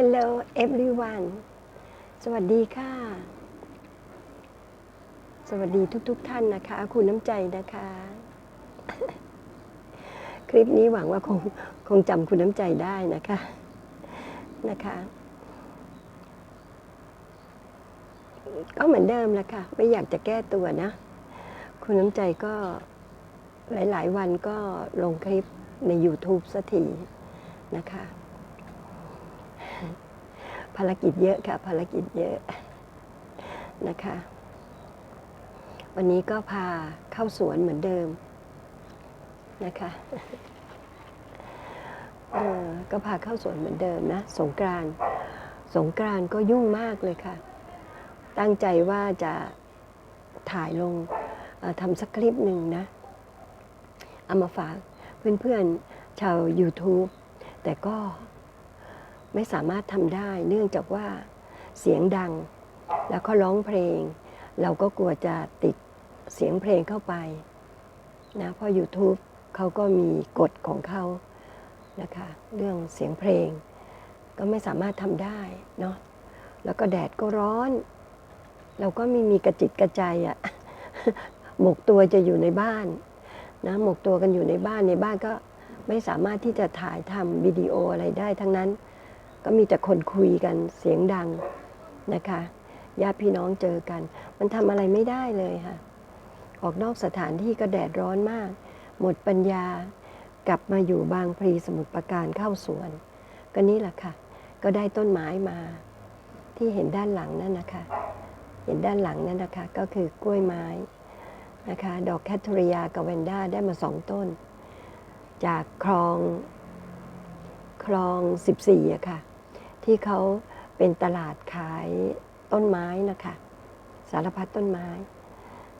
Hello everyone สวัสดีค่ะ สวัสดีทุกๆทท่านนะคะ คุณน้ำใจนะคะ คลิปนี้หวังว่าคงคงจำคุณน้ำใจได้นะคะนะคะ ก็เหมือนเดิมแหละค่ะ ไม่อยากจะแก้ตัวนะ คุณน้ำใจก็หลาย ๆ วันก็ลงคลิปใน YouTube สักทีนะคะ ภารกิจเยอะค่ะ ภารกิจเยอะนะคะ วันนี้ก็พาเข้าสวนเหมือนเดิมนะคะเออก็พาเข้าสวนเหมือนเดิมนะ สงกรานสงกรานก็ยุ่งมากเลยค่ะ ตั้งใจว่าจะถ่ายลงทำสักคลิปหนึ่งนะ เอามาฝากเพื่อนๆชาว YouTube แต่ก็ ไม่สามารถทำได้ เนื่องจากว่าเสียงดัง แล้วก็ร้องเพลง เราก็กลัวจะติดเสียงเพลงเข้าไปนะเพราะ YouTube เขาก็มีกฎของเขานะคะเรื่องเสียงเพลง ก็ไม่สามารถทำได้เนาะแล้วก็แดดก็ร้อน เราก็ไม่มีกระจิตกระใจอะหมกตัวจะอยู่ในบ้านนะหมกตัวกันอยู่ในบ้านในบ้านก็ไม่สามารถที่จะถ่ายทำวิดีโออะไรได้ทั้งนั้น ก็มีแต่คนคุยกันเสียงดังนะคะญาติพี่น้องเจอกัน มันทำอะไรไม่ได้เลยค่ะ ออกนอกสถานที่ก็แดดร้อนมาก หมดปัญญากลับมาอยู่บางพลีสมุทรปราการเข้าสวน ก็นี่แหละค่ะ ก็ได้ต้นไม้มาที่เห็นด้านหลังนั่นนะคะ เห็นด้านหลังนั่นนะคะ ก็คือกล้วยไม้นะคะ ดอกแคทเรียากับเวนด้าได้มาสองต้น จากคลองคลอง 14อะค่ะ ที่เขาเป็นตลาดขายต้นไม้นะคะ สารพัดต้นไม้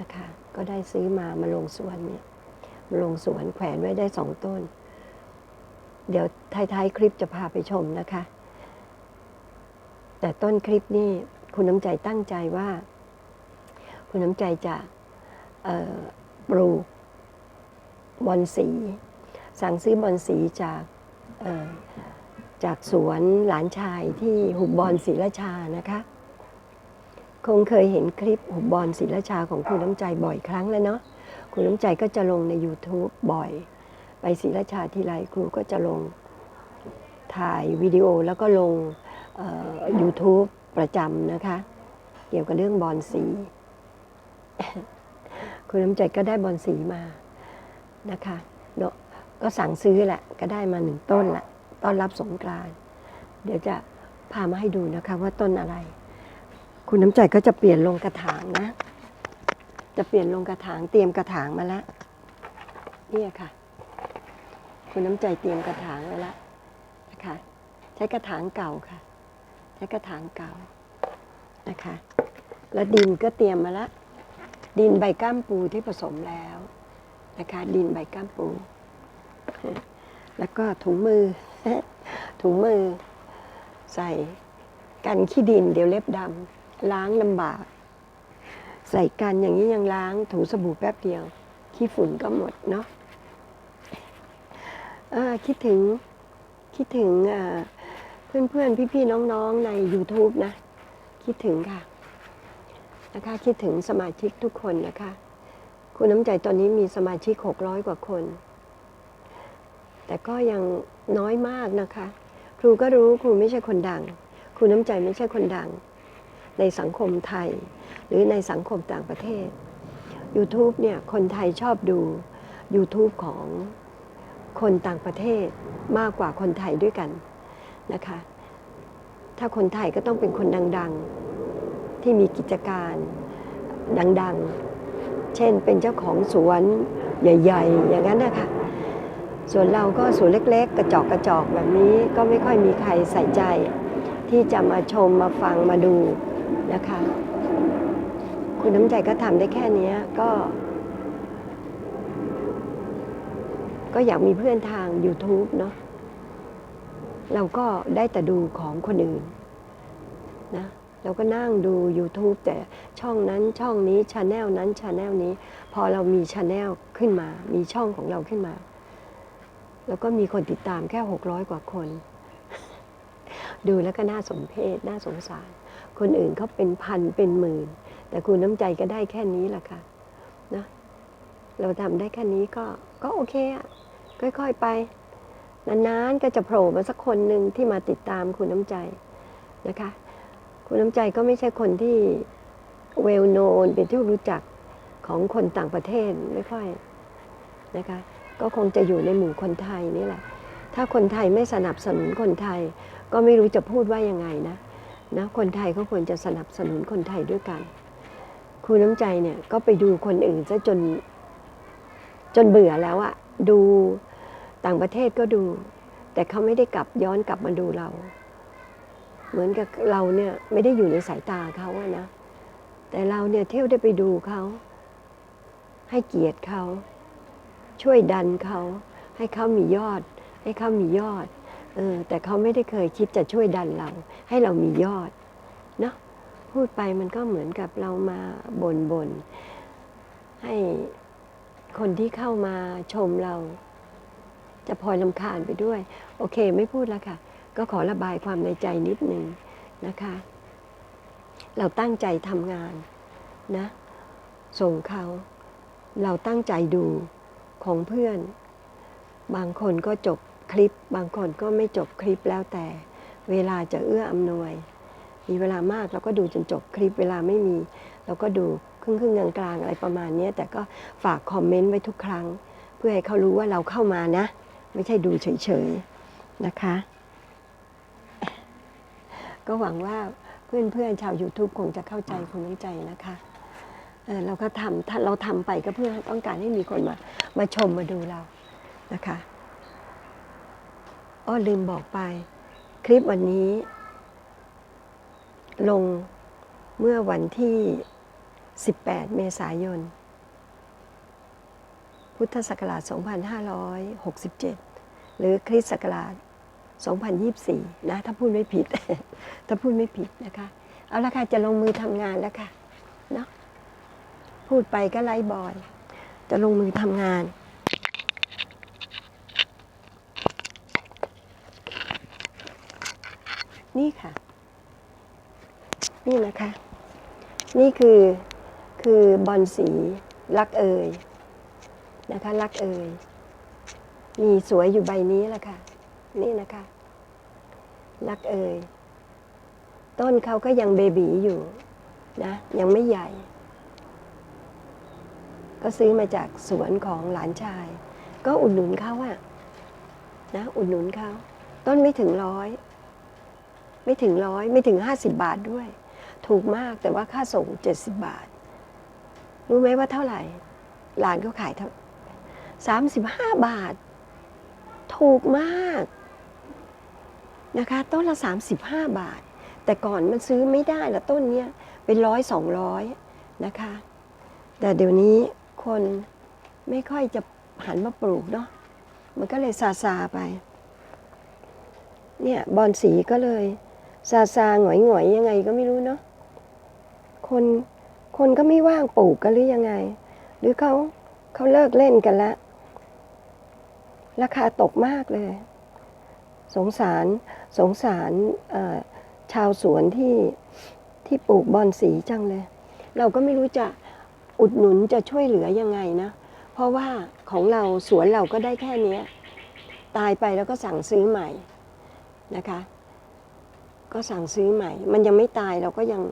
นะคะ ก็ได้ซื้อมามาลงสวนเนี่ยมาลงสวนแขวนไว้ได้สองต้น เดี๋ยวท้ายๆคลิปจะพาไปชมนะคะ แต่ต้นคลิปนี่คุณน้ำใจตั้งใจว่า คุณน้ำใจจะปลูกบอนสี สั่งซื้อบอนสีจาก จากสวนหลานชายที่หุบบอนศรีราชานะคะ คงเคยเห็นคลิปหุบบอนศรีราชาของคุณน้ำใจบ่อยครั้งแล้วเนาะคุณน้ำใจก็จะลงใน YouTube บ่อย ไปศรีราชาทีไรครูก็จะลงถ่ายวิดีโอแล้วก็ลง YouTube ประจำนะคะ เกี่ยวกับเรื่องบอลสีคุณน้ำใจก็ได้บอลสีมานะคะเนอะก็สั่งซื้อแหละ ก็ได้มาหนึ่งต้นละ ต้อนรับสงกรานต์เดี๋ยวจะพามาให้ดูนะคะว่าต้นอะไร คุณน้ำใจก็จะเปลี่ยนลงกระถางนะ จะเปลี่ยนลงกระถางเตรียมกระถางมาแล้วเนี่ยค่ะ คุณน้ำใจเตรียมกระถางไว้แล้วนะคะใช้กระถางเก่าค่ะ ใช้กระถางเก่านะคะ แล้วดินก็เตรียมมาแล้วดินใบก้ามปูที่ผสมแล้วนะคะ ดินใบก้ามปู แล้วก็ถุงมือ ถุงมือ ใส่กันขี้ดินเดี๋ยวเล็บดำล้างลำบาก ใส่กันอย่างนี้ยังล้างถูสบู่แป๊บเดียว ขี้ฝุ่นก็หมดเนาะคิดถึงคิดถึงเอ่อนเพื่อนๆพี่ๆน้องๆ ใน YouTube นะ คิดถึงค่ะนะคะคิดถึงสมาชิกทุกคนนะคะ คุณน้ำใจตอนนี้มีสมาชิก 600 กว่าคน แต่ก็ยังน้อยมากนะคะ ครูก็รู้ครูไม่ใช่คนดัง ครูน้ำใจไม่ใช่คนดัง ในสังคมไทย หรือในสังคมต่างประเทศ YouTube เนี่ยคนไทยชอบดู YouTube ของคนต่างประเทศมากกว่าคนไทยด้วยกันนะคะ ถ้าคนไทยก็ต้องเป็นคนดังๆ ที่มีกิจการดังๆ เช่นเป็นเจ้าของสวนใหญ่ ๆ อย่างนั้นนะคะ ส่วนเราก็สวนเล็กๆ กระจอกกระจอกแบบนี้ก็ไม่ค่อยมีใครใส่ใจ ที่จะมาชมมาฟังมาดูนะคะ คุณน้ำใจก็ทำได้แค่นี้ก็ ก็อยากมีเพื่อนทาง YouTube เนาะเราก็ได้แต่ดูของคนอื่นนะเราก็นั่งดู YouTube แต่ช่องนั้นช่องนี้ชาแนลนั้นชาแนลนี้ พอเรามีชาแนลขึ้นมา มีช่องของเราขึ้นมา แล้วก็มีคนติดตามแค่ 600 กว่าคน ดูแล้วก็น่าสมเพชน่าสงสาร คนอื่นเขาเป็นพันเป็นหมื่น แต่คุณน้ำใจก็ได้แค่นี้แหละค่ะนะเราทำได้แค่นี้ก็ก็โอเคอะค่อยๆไป นานๆก็จะโผล่มาสักคนหนึ่งที่มาติดตามคุณน้ำใจนะคะ คุณน้ำใจก็ไม่ใช่คนที่เวลโนนเป็นที่รู้จักของคนต่างประเทศไม่ค่อยนะคะ ก็คงจะอยู่ในหมู่คนไทยนี่แหละ ถ้าคนไทยไม่สนับสนุนคนไทย ก็ไม่รู้จะพูดว่ายังไงนะนะคนไทยก็ควรจะสนับสนุนคนไทยด้วยกันคุณน้ำใจเนี่ยก็ไปดูคนอื่นซะจนจนเบื่อแล้วอะดูต่างประเทศก็ดู แต่เขาไม่ได้กลับย้อนกลับมาดูเรา เหมือนกับเราเนี่ยไม่ได้อยู่ในสายตาเขาอะนะ แต่เราเนี่ยเที่ยวได้ไปดูเขา ให้เกียรติเขา ช่วยดันเขาให้เขามียอด ให้เขามียอดเออแต่เขาไม่ได้เคยคิดจะช่วยดันเรา ให้เรามียอดเนาะพูดไปมันก็เหมือนกับเรามาบน่นบนให้คนที่เข้ามาชมเรา จะพลอยลำคาญไปด้วย โอเคไม่พูดแล้วค่ะ ก็ขอระบายความในใจนิดนึงนะคะ เราตั้งใจทำงานนะ ส่งเขา เราตั้งใจดู ของเพื่อน บางคนก็จบคลิป บางคนก็ไม่จบคลิปแล้วแต่ เวลาจะเอื้ออำนวย มีเวลามากเราก็ดูจนจบคลิปเวลาไม่มี เราก็ดูครึ่งครึ่งกลางๆอะไรประมาณนี้แต่ก็ฝากคอมเมนต์ไว้ทุกครั้ง เพื่อให้เขารู้ว่าเราเข้ามานะ ไม่ใช่ดูเฉยๆนะคะ ก็หวังว่าเพื่อนๆชาว YouTube คงจะเข้าใจคุณน้ำใจนะคะ เราก็ทำถ้าเราทำไปก็เพื่อต้องการให้มีคนมามาชมมาดูเรานะคะอ้อลืมบอกไป คลิปวันนี้ ลงเมื่อวันที่ 18 เมษายน พุทธศักราช 2567 หรือคริสต์ศักราช 2024 นะ ถ้าพูดไม่ผิด ถ้าพูดไม่ผิดนะคะ เอาละค่ะ จะลงมือทำงานแล้วค่ะ เนาะ พูดไปก็ไล่บอย จะลงมือทำงาน นี่ค่ะ นี่นะคะ นี่คือคือบอลสีรักเอ่ยนะคะรักเอ่ยมีสวยอยู่ใบนี้แหละค่ะ นี่นะคะรักเอ่ยต้นเขาก็ยังเบบีอยู่นะ ยังไม่ใหญ่ ก็ซื้อมาจากสวนของหลานชาย ก็อุดหนุนเขาอะนะอุดหนุนเขาต้นไม่ถึงร้อยไม่ถึงร้อยไม่ถึงห้าสิบบาทด้วย ถูกมากแต่ว่าค่าส่งเจ็ดสิบบาท รู้ไหมว่าเท่าไหร่หลานเขาขายเท่าสามสิบห้าบาท ถูกมากนะคะต้นละสามสิบห้าบาท แต่ก่อนมันซื้อไม่ได้ละต้นเนี้ยเป็นร้อยสองร้อยนะคะ แต่เดี๋ยวนี้ คนไม่ค่อยจะหันมาปลูกเนาะมันก็เลยซาซาไป เนี่ยบอลสีก็เลยซาซาหงอยหงอยๆยังไงก็ไม่รู้เนาะคนคนก็ไม่ว่างปลูกกันหรือยังไง หรือเขาเขาเลิกเล่นกันละราคาตกมากเลย สงสารสงสารชาวสวนที่ที่ปลูกบอลสีจังเลย เราก็ไม่รู้จะ อุดหนุนจะช่วยเหลือยังไงนะ เพราะว่าของเราสวนเราก็ได้แค่นี้ตายไปแล้วก็สั่งซื้อใหม่นะคะ ก็สั่งซื้อใหม่ มันยังไม่ตายเราก็ยัง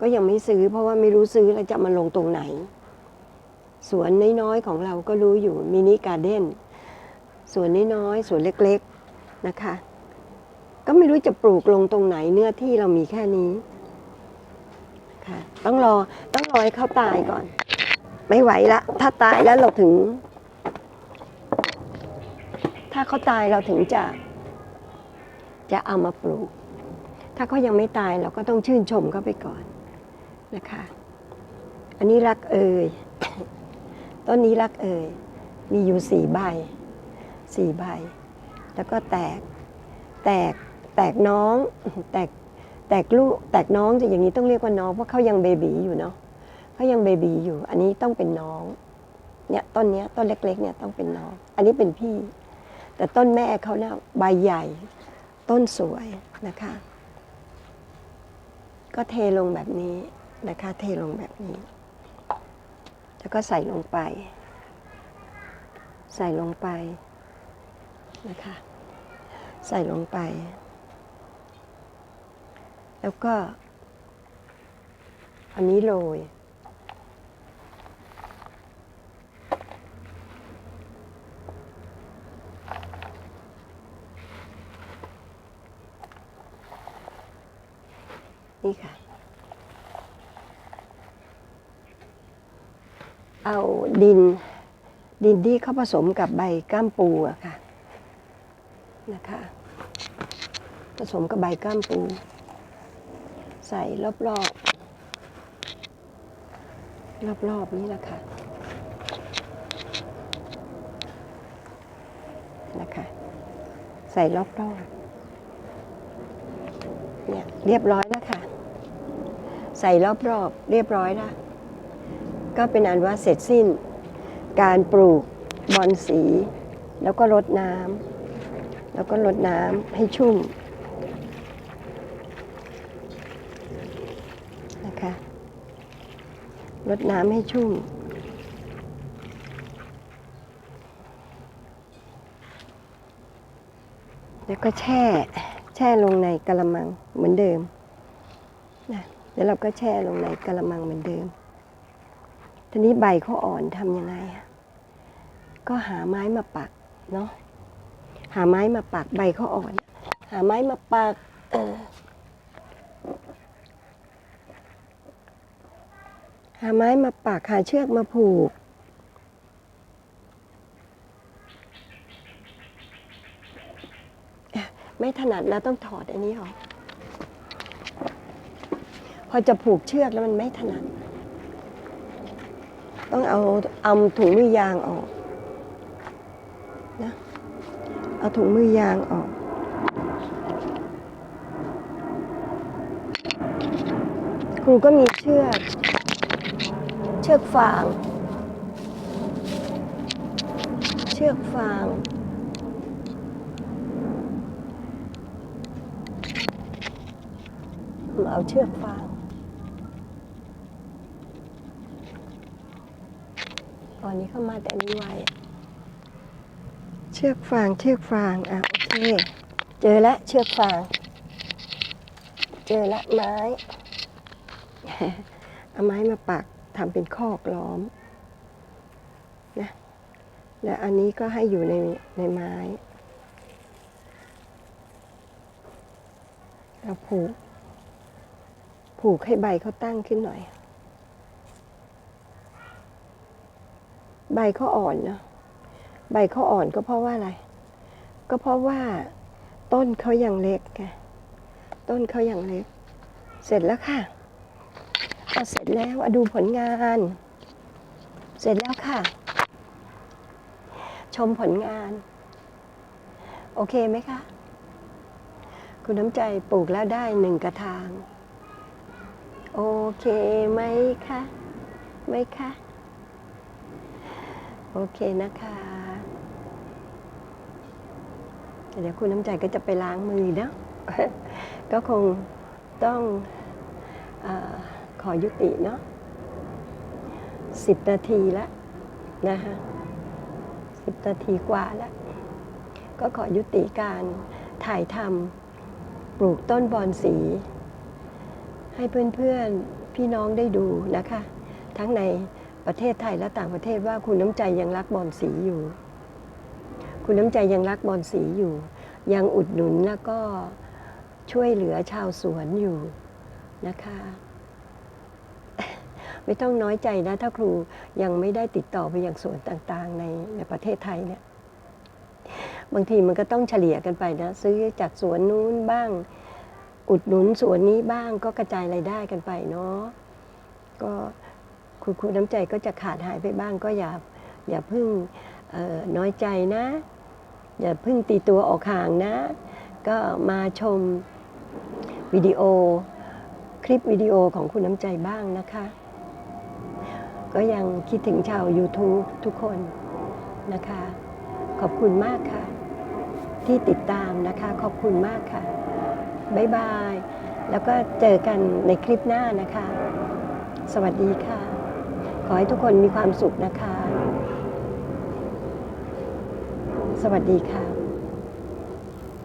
ก็ยังไม่ซื้อ เพราะว่าไม่รู้ซื้อแล้วจะมาลงตรงไหน สวนน้อยๆของเราก็รู้อยู่มินิการ์เด้นสวนน้อยๆสวนเล็กๆนะคะ ก็ไม่รู้จะปลูกลงตรงไหนเนื้อที่เรามีแค่นี้ค่ะต้องรอต้องรอให้เขาตายก่อน ไม่ไหวละ ถ้าตายแล้วเราถึง ถ้าเขาตายเราถึงจะ จะเอามาปลูก ถ้าเขายังไม่ตายเราก็ต้องชื่นชมเขาไปก่อนนะคะ อันนี้รักเอ่ยต้นนี้รักเอ่ยมีอยู่สี่ใบสี่ใบ แล้วก็แตก แตกแตกน้อง แตกแตกลูกแตกน้องจะอย่างนี้ต้องเรียกว่าน้องเพราะเขายังเบบีอยู่เนาะ เขายังเบบีอยู่ อันนี้ต้องเป็นน้อง เนี่ยต้นเนี้ยต้นเล็ก ๆ เนี่ยต้องเป็นน้อง อันนี้เป็นพี่ แต่ต้นแม่เขาเนี่ยใบใหญ่ ต้นสวยนะคะ ก็เทลงแบบนี้นะคะ เทลงแบบนี้ แล้วก็ใส่ลงไป ใส่ลงไปนะคะ ใส่ลงไป แล้วก็อันนี้โรย นี่ค่ะ เอาดินดินที่เขาผสมกับใบก้ามปูอะค่ะนะคะผสมกับใบก้ามปู ใส่รอบๆ รอบๆนี้แหละค่ะนะคะใส่รอบๆเนี่ยเรียบร้อยแล้วค่ะ ใส่รอบๆเรียบร้อยแล้วก็เป็นอันว่าเสร็จสิ้น การปลูกบอนสี แล้วก็รดน้ำแล้วก็รดน้ำให้ชุ่มนะคะรดน้ำให้ชุ่มแล้วก็แช่ แช่ลงในกระมังเหมือนเดิมนะ แล้วเราก็แช่ลงในกระมังเหมือนเดิม ทีนี้ใบเขาอ่อนทำยังไงอะก็หาไม้มาปักเนาะ หาไม้มาปักใบเขาอ่อน หาไม้มาปักเออหาไม้มาปักหาเชือกมาผูกไม่ถนัดแล้วต้องถอดอันนี้ออก อจะผูกเชือกแล้วมันไม่ถนัดต้องเอาเอาถุงมือยางออกนะเอาถุงมือยางออก ครูก็มีเชือกเชือกฟาง เชือกฟางเอาเชือกฟาง ตอนนี้เข้ามาแต่นี้ไว้เชือกฟางเชือกฟางอะโอเค เจอแล้วเชือกฟาง เจอละไม้ เอาไม้มาปักทำเป็นคอกล้อมนะและอันนี้ก็ให้อยู่ในในไม้เราผูกผูกให้ใบเขาตั้งขึ้นหน่อย ใบเขาอ่อนเนาะใบเขาอ่อนก็เพราะว่าอะไร ก็เพราะว่า ต้นเขายังเล็กไงต้นเขายังเล็ก เสร็จแล้วค่ะอะเสร็จแล้วอะดูผลงาน เสร็จแล้วค่ะ ชมผลงาน โอเคไหมคะ คุณน้ำใจปลูกแล้วได้หนึ่งกระถาง โอเคไหมคะไหมคะ โอเคนะคะ เดี๋ยวคุณน้ำใจก็จะไปล้างมือเนาะก็คงต้องอาขอยุติเนาะสิบนาทีแล้วนะคะสิบนาทีกว่าแล้ว ก็ขอยุติการถ่ายทำปลูกต้นบอนสี ให้เพื่อนๆพี่น้องได้ดูนะคะ ทั้งใน ประเทศไทยและต่างประเทศว่าคุณน้ำใจยังรักบอนสีอยู่ คุณน้ำใจยังรักบอนสีอยู่ ยังอุดหนุนแล้วก็ช่วยเหลือชาวสวนอยู่นะคะ ไม่ต้องน้อยใจนะ ถ้าครูยังไม่ได้ติดต่อไปยังสวนต่างๆ ในในประเทศไทยเนี่ยบางทีมันก็ต้องเฉลี่ยกันไปนะ ซื้อจากสวนนู้นบ้าง อุดหนุนสวนนี้บ้างก็กระจายรายได้กันไปเนาะก็ คุณครูน้ำใจก็จะขาดหายไปบ้างก็อย่าอย่าพึ่งน้อยใจนะ อย่าพึ่งตีตัวออกห่างนะ ก็มาชมวิดีโอ คลิปวิดีโอของคุณน้ำใจบ้างนะคะ ก็ยังคิดถึงชาว YouTube ทุกคนนะคะ ขอบคุณมากค่ะ ที่ติดตามนะคะ ขอบคุณมากค่ะ บ๊ายบาย แล้วก็เจอกันในคลิปหน้านะคะ สวัสดีค่ะ ขอให้ทุกคนมีความสุขนะคะ สวัสดีค่ะ